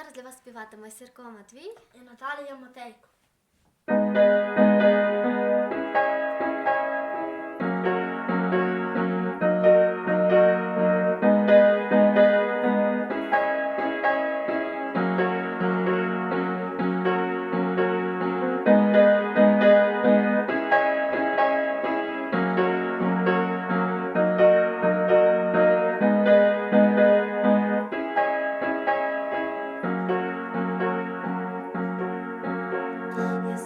Зараз для вас співатиме Сірко Матвій. І Наталія Матейко.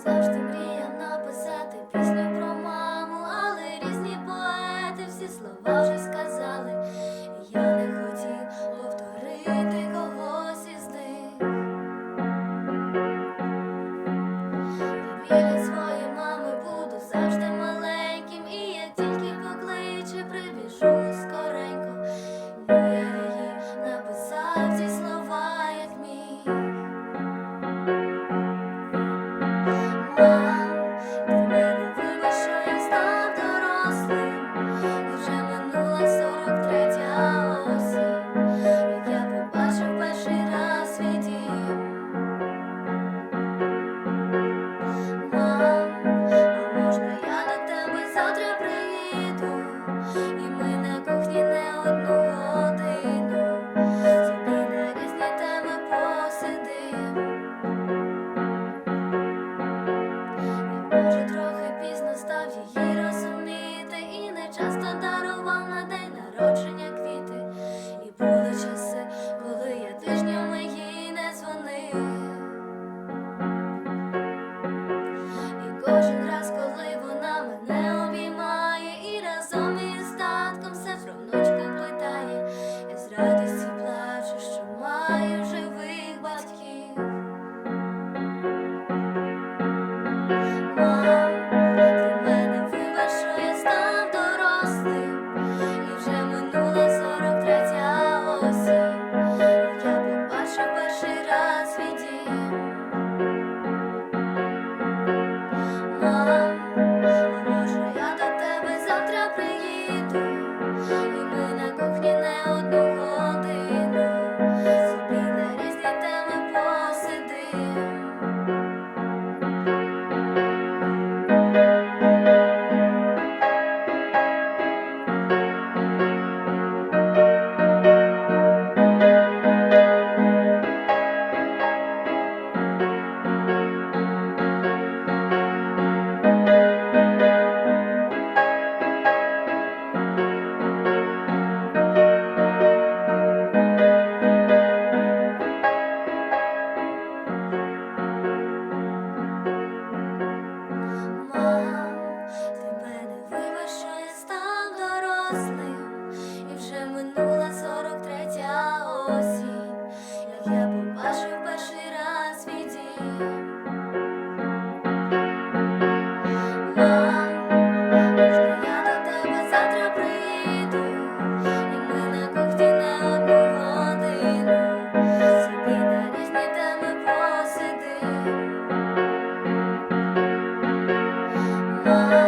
завжди мріяв написати пісню про маму, але різні поети всі слова вже сказали. Я не хотів повторити когось із них. 我。love.